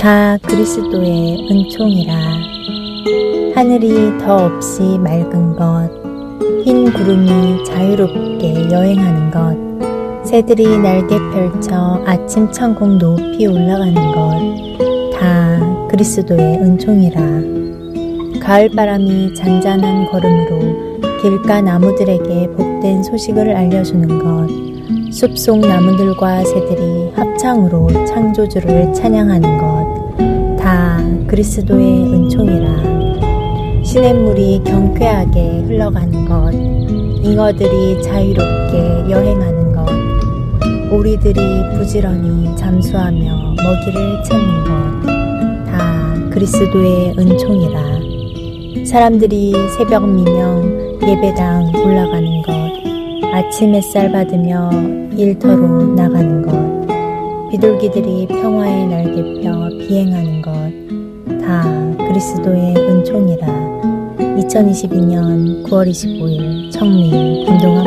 다 그리스도의 은총이라 하늘이 더 없이 맑은 것, 흰 구름이 자유롭게 여행하는 것, 새들이 날개 펼쳐 아침 천국 높이 올라가는 것, 다 그리스도의 은총이라. 가을바람이 잔잔한 걸음으로 길가 나무들에게 복된 소식을 알려주는 것, 숲속 나무들과 새들이 합창으로 창조주를 찬양하는 것, 다 그리스도의 은총이라. 시냇물이 경쾌하게 흘러가는 것, 잉어들이 자유롭게 여행하는 것, 오리들이 부지런히 잠수하며 먹이를 찾는 것, 다 그리스도의 은총이라. 사람들이 새벽 미명 예배당 올라가는 것, 아침 햇살 받으며 일터로 나가는 것, 비둘기들이 평화의 날개 펴 비행하는 것, 다 그리스도의 은총이라. 2022년 9월 25일 청리 운동화